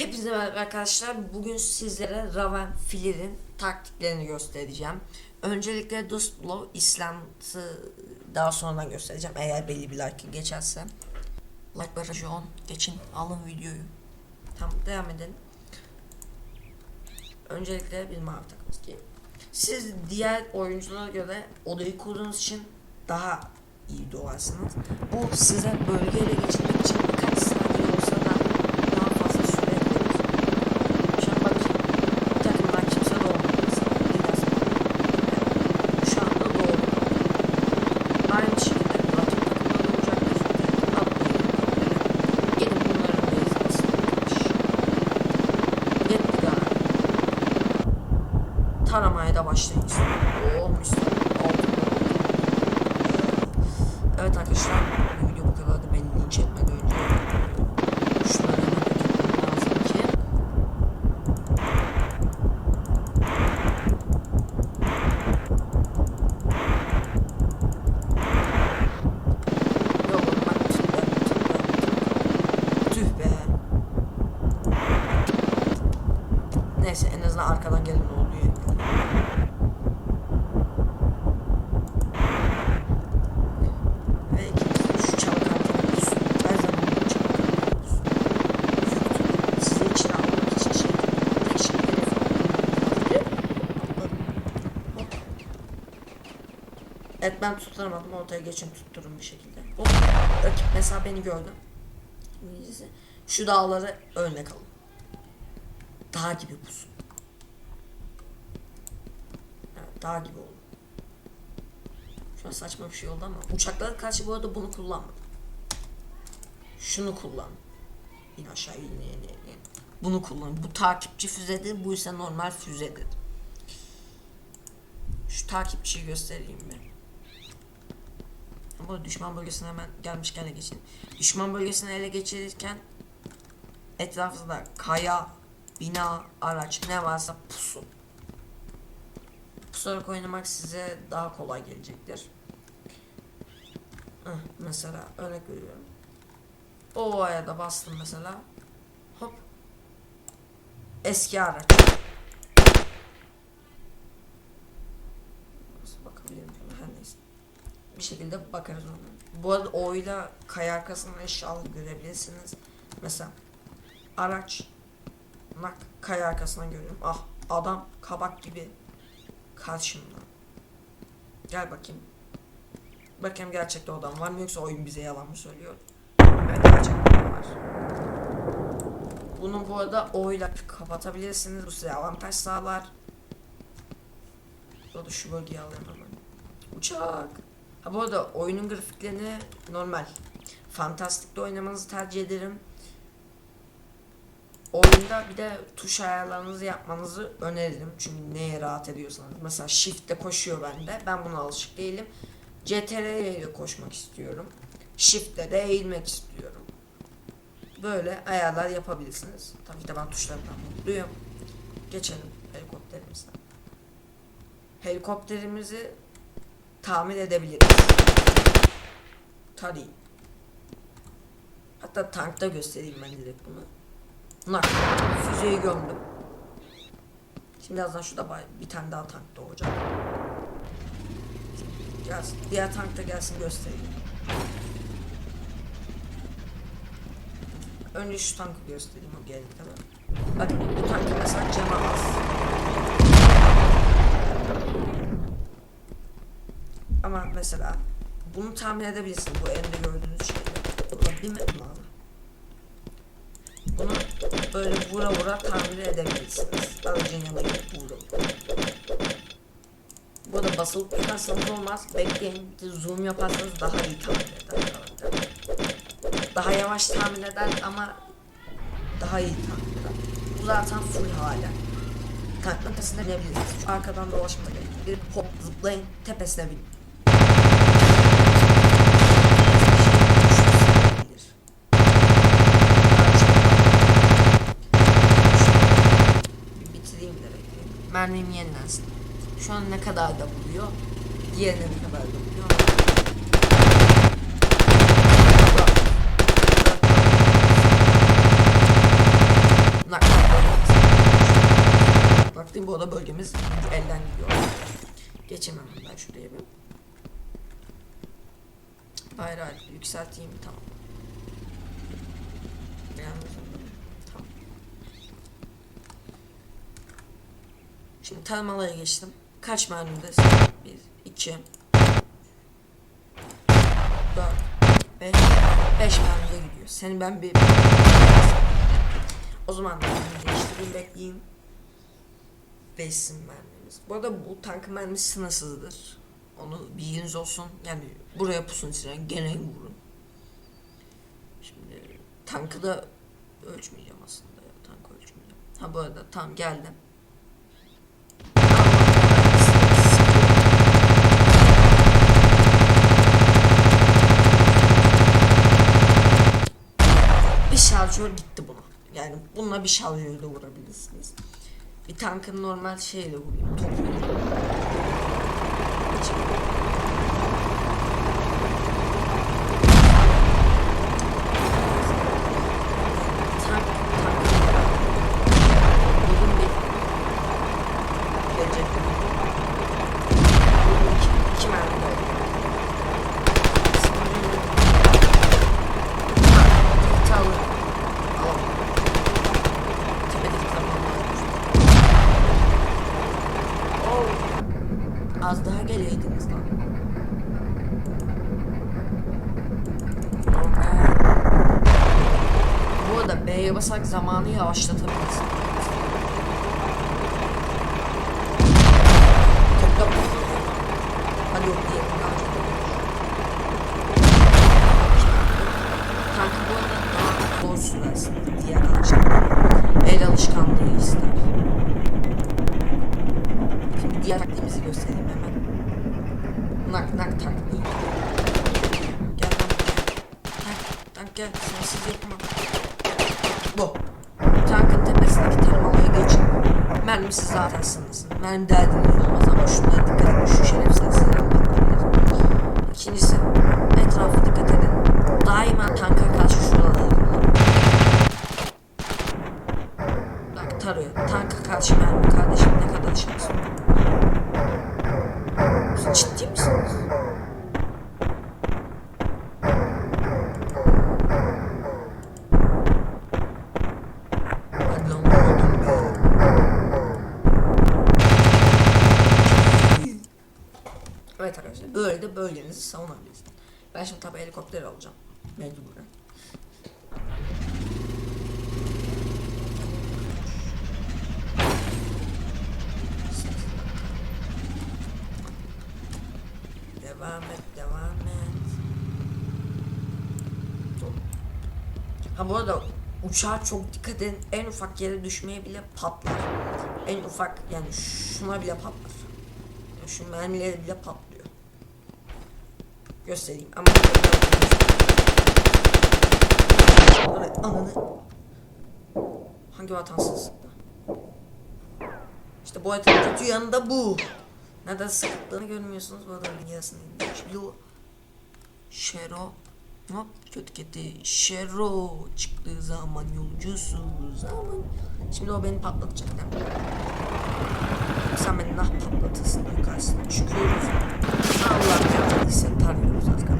Hepinize arkadaşlar. Bugün sizlere Raven Filler'in taktiklerini göstereceğim. Öncelikle Dust Blow İslam'ı daha sonradan göstereceğim. Eğer belli bir like geçerse. Like barajı on. Geçin alın videoyu. Tamam devam edelim. Öncelikle bir mavi takımız ki. Siz diğer oyunculara göre odayı kurduğunuz için daha iyi doğarsınız. Bu size bölgeyle geçirmek için birkaç saniye olsa da daha fazla süre verir. Şu an bak takımdan kimse doğmadı. Mesela biraz Şu anda doğdu. Aynı şekilde Platon takımda doğacaktır. Atlayın. Gelin bunların beyzini Yetti galiba. Taramaya da başlayın. Oo Müslüman. Altın Evet arkadaşlar bu video bu kadardı. Beni linç etmeden önce şunları hemen eklemem lazım ki Yok oğlum bak tüh be, tüh be, tüh be. Neyse en azından arkadan gelen oluyor. Ve ikincisi şu çalı kartını bulsun. Her zaman bu çalı kartını bulsun. Yurtun sizi içine almak için şey teşekkür ederim. Evet ben tutturamadım. Ortaya geçin tutturun bir şekilde. Hop. Rakip mesela beni gördü. İngilizce. Şu dağları örnek alın. Dağ gibi pusun. Evet, dağ gibi olun. Şu an saçma bir şey oldu ama uçaklara karşı bu arada bunu kullanmadım. Şunu kullan. İn aşağı in in in. Bunu kullan. Bu takipçi füzedir. Bu ise normal füzedir. Şu takipçiyi göstereyim mi? Bu düşman bölgesine hemen gelmişken ele geçin. Düşman bölgesini ele geçirirken etrafında kaya, bina, araç ne varsa pusun. Pusarak oynamak size daha kolay gelecektir. Heh, mesela örnek veriyorum. O ovaya da bastım mesela. Hop. Eski araç. Nasıl bakabilirim. Bir şekilde bakarız ona. Bu arada oyla kaya arkasından eşyalı görebilirsiniz. Mesela araç Bak kaya arkasından görüyorum. Ah adam kabak gibi karşımda. Gel bakayım. Bakayım gerçekte o adam var mı yoksa oyun bize yalan mı söylüyor? Evet gerçekten var. Bunu bu arada oyla kapatabilirsiniz. Bu size avantaj sağlar. O da şu bölgeyi alayım hemen. Uçak. Ha bu arada oyunun grafiklerini normal. Fantastik'te oynamanızı tercih ederim. Oyunda bir de tuş ayarlarınızı yapmanızı öneririm. Çünkü neye rahat ediyorsanız. Mesela shift'te koşuyor bende. Ben buna alışık değilim. CTRL ile koşmak istiyorum. Shift'te de eğilmek istiyorum. Böyle ayarlar yapabilirsiniz. Tabii ki de ben tuşlarından mutluyum. Geçelim helikopterimize. Helikopterimizi tamir edebiliriz. Tabii. Hatta tankta göstereyim ben direkt bunu. Bunlar füzeyi gömdüm. Şimdi birazdan şurada bir tane daha tank doğacak. Gelsin. Diğer tank da gelsin göstereyim. Önce şu tankı göstereyim o geldi değil mi? Bak bu tankı mesela cama az. Ama mesela bunu tahmin edebilirsin bu elimde gördüğünüz şeyle. Ulan bir mi? Ulan. Bunu böyle vura vura tamir edebilirsiniz. Aracın yanına gidip vurun. Bu da basılı tutarsanız olmaz. Bekleyin. Zoom yaparsanız daha iyi tamir eder. Daha yavaş tamir eder ama daha iyi tamir eder. Bu zaten full hali. Tankın tepesine binebilirsiniz. Arkadan dolaşma gerek. Bir hop zıplayın tepesine binin. mermim yenilensin. Şu an ne kadar da buluyor? Diğerine ne kadar da buluyor? Baktım bu oda bölgemiz elden gidiyor. Geçemem ben şuraya bir. Hayır, Bayrağı yükselteyim tamam. Beğenmedim. Şimdi tarmalaya geçtim. Kaç mermidesin? 1, 2, 4, 5, 5 mermiye gidiyor. Seni ben bir... O zaman değiştireyim bekleyeyim. 5 mermimiz. Bu arada bu tankın mermisi sınırsızdır. Onu bilginiz olsun. Yani buraya pusun içine gene vurun. Şimdi tankı da ölçmeyeceğim aslında ya. Tankı ölçmeyeceğim. Ha bu arada tam geldim. Bir şarjör gitti buna. Yani bununla bir şarjörle vurabilirsiniz. Bir tankın normal şeyle vurayım. Topuyla. Tank, tank. Uzun bir gelecek. İki, iki mermi oldu. Tekte alırım. Alamam. Tepedeki tamamlar. Oh. Az daha geleydiniz lan. Oh be. Bu arada B'ye basarak zamanı yavaşlatabiliriz. Topla Hadi yok diyelim daha çok. Kanka bu arada daha zor sürersin diğer alışkanlığı. El alışkanlığı ister. Şimdi diğer taktiğimizi göstereyim hemen. Nak nak taktiği. Gel lan. Tank, tank gel. Sensiz yapma. Bu. Tankın tepesindeki tarımalıya geçin. Mermisi zaten sınırsın. Mermi derdiniz olmaz ama şuna dikkat edin. Şu şerefsiz size patlayabilir. İkincisi etrafa dikkat edin. Daima tanka karşı şuraları kullanın. Bak tarıyor. Tanka karşı mermi Evet arkadaşlar böyle de bölgenizi savunabilirsiniz. Ben şimdi tabi helikopter alacağım. Mecburen. Devam et, devam et. Ha bu arada uçağa çok dikkat edin. En ufak yere düşmeye bile patlar. En ufak yani şuna bile patlar. Yani şu mermileri bile patlıyor. Göstereyim. Ama ananı Hangi vatansız? İşte bu haritanın kötü yanı da bu. Neden sıktığını görmüyorsunuz. Bu adamın yarısını indirmiş. O Şero. Hop kötü kedi. Şero. Çıktığı zaman yolcusu zaman. Şimdi o beni patlatacak? Sen beni nah patlatırsın. Diye karşısına çıkıyoruz. Allah yardımcısı tarıyoruz arkadaşlar Uçakta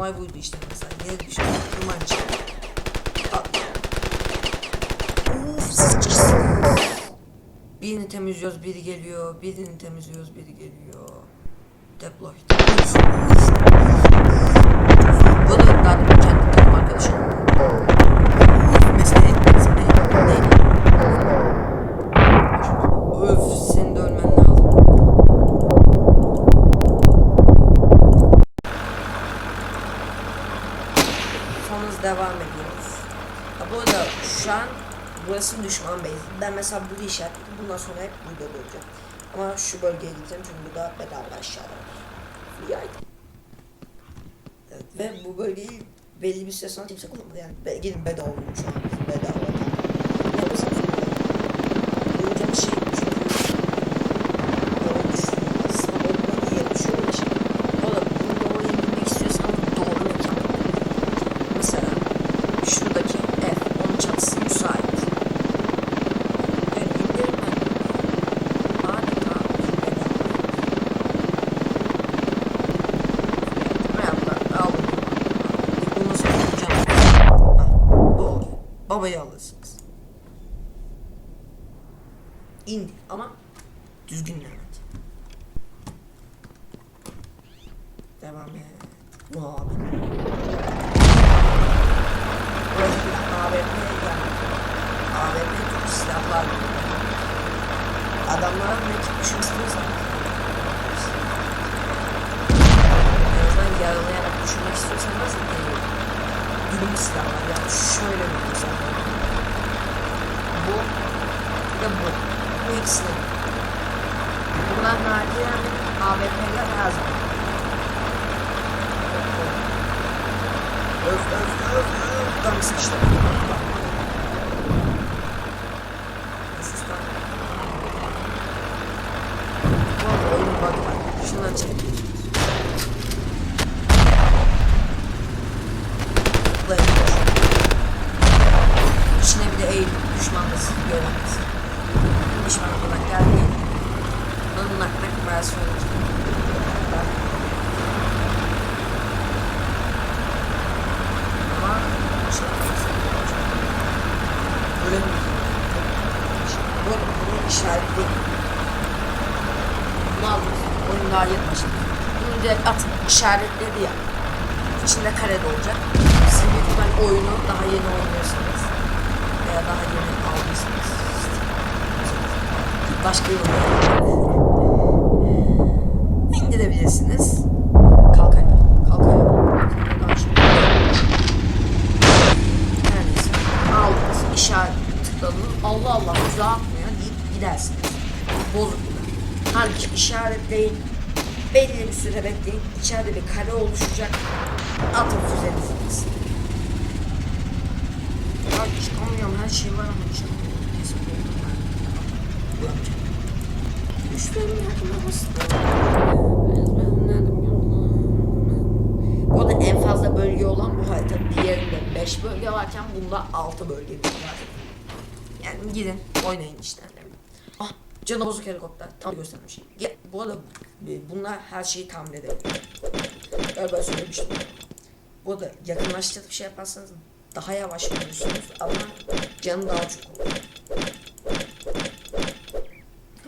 olay buydu işte mesela. Yere düştü. Duman çıktı. Birini temizliyoruz, biri geliyor. Birini temizliyoruz, biri geliyor. Deploy. Devam ediyoruz. Ha, bu arada şu an burası düşman base. Ben mesela burada işaretledim. Bundan sonra hep burada duracağım. Ama şu bölgeye gideceğim çünkü burada bedava aşağıda. Evet, ve bu bölgeyi belli bir süre sonra kimse kullanmadı yani. Gidin bedava olmuş şu an. Bedava. Ne yapıyorsanız Bulacağım şey çünkü doğru düşünüyorum. Aslında orada iyi yapmış öyle şey. Oğlum bunu doğru indirmek istiyorsan doğru mekan. Mesela şuradaki ev, onun çatısı müsait. Evet indirim ben. Adeta bedava. Hayatta aldım. Bunu söyleyeceğim. Ah, Bu oluyor. Babayı alırsınız. İndi ama düzgün evet. Devam et. Muhabbet. Burası AVM'ye geldi. AVM çok silahlar. Adamlara ne tutmuşum istiyorsan. En azından yaralayarak düşürmek istiyorsan nasıl geliyor? Gülüm silahlar ya şöyle bir mesela. Bu de bu. Bu ikisini. Bunlar nadiren AWP'ler lazım. Öf куда мы сейчас Oyun yeni başladı. Bunu direkt atın. İşaretledi ya. İçinde karede olacak. Siz büyük ihtimal oyunu daha yeni oynuyorsanız veya daha yeni aldıysanız başka yolda indirebilirsiniz. Kalk ayağa. Kalk ayağa. Kalk şimdi. Her neyse. Aldınız. işaret tıkladınız. Allah Allah uzağa atmıyor deyip gidersiniz. Bozuk. Halbuki işaretleyin. Belli bir süre bekleyin. İçeride bir kare oluşacak. Atın füzenizi. Bak çıkamıyorum her şey var ama çıkamıyorum. Kesin buldum ben. Bu arada en fazla bölge olan bu harita. Diğerinde 5 bölge varken bunda 6 bölge var. Yani gidin oynayın işte. Canı bozuk helikopter. Tam göstermiş. Ya, bu arada e, bunlar her şeyi tahmin edebilir. Galiba söylemiştim. Bu arada yakınlaştırıp şey yaparsanız daha yavaş görürsünüz ama canı daha çok olur.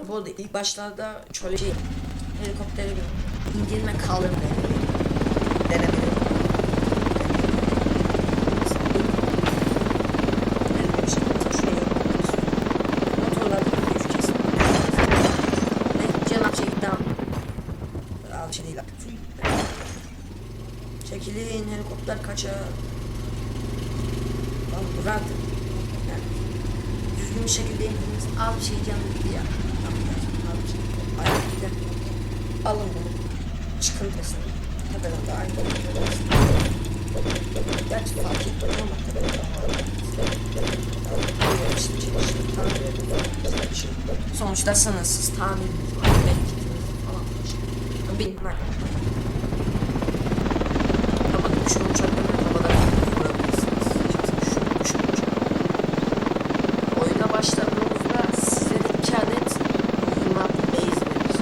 Bu arada ilk başlarda şöyle şey helikoptere indirme kalır Lan bırak. Yani, düzgün bir şekilde indiniz. Al bir şey canım gitti ya. Ayak gider. Alın bunu. Çıkın teslim. Tepeden de aynı olacak. Gerçi fark etmiyorum ama edin. Sonuçta sınırsız tamiriniz var. Bekletiniz falan. Bin. Havada düşman uçaklarını havada vurabilirsiniz. Şu düşman uçak. Oyuna başladığınızda size de iki adet mühimmat base verir.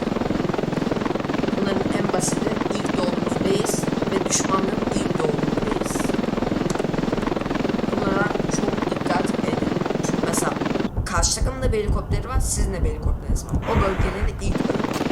Bunların en basiti ilk doğduğunuz base ve düşmanın ilk doğduğu base. Bunlara çok dikkat edin. Çünkü mesela karşı takımın da bir helikopteri var, sizin de helikopteriniz var. O bölgeleri ilk bölge.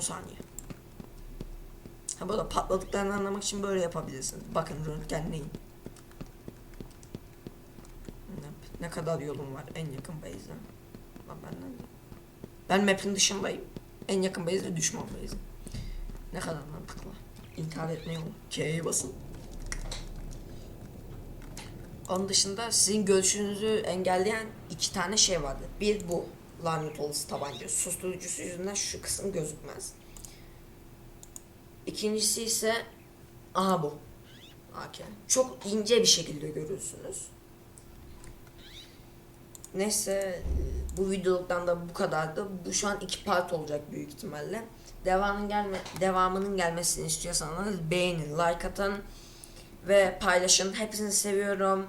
Son saniye. Ha bu da patladıklarını anlamak için böyle yapabilirsiniz. Bakın röntgenleyin. Ne, kadar yolum var en yakın base'e. Ben? Ben map'in dışındayım. En yakın base de düşman base. Ne kadar mantıklı. İntihar etme yolu. K'ye basın. Onun dışında sizin görüşünüzü engelleyen iki tane şey vardı. Bir bu lanet olası tabanca. Susturucusu yüzünden şu kısım gözükmez. İkincisi ise aha bu. AK. Çok ince bir şekilde görürsünüz. Neyse bu videoluktan da bu kadardı. Bu şu an iki part olacak büyük ihtimalle. Devamının gelme devamının gelmesini istiyorsanız beğenin, like atın ve paylaşın. Hepinizi seviyorum.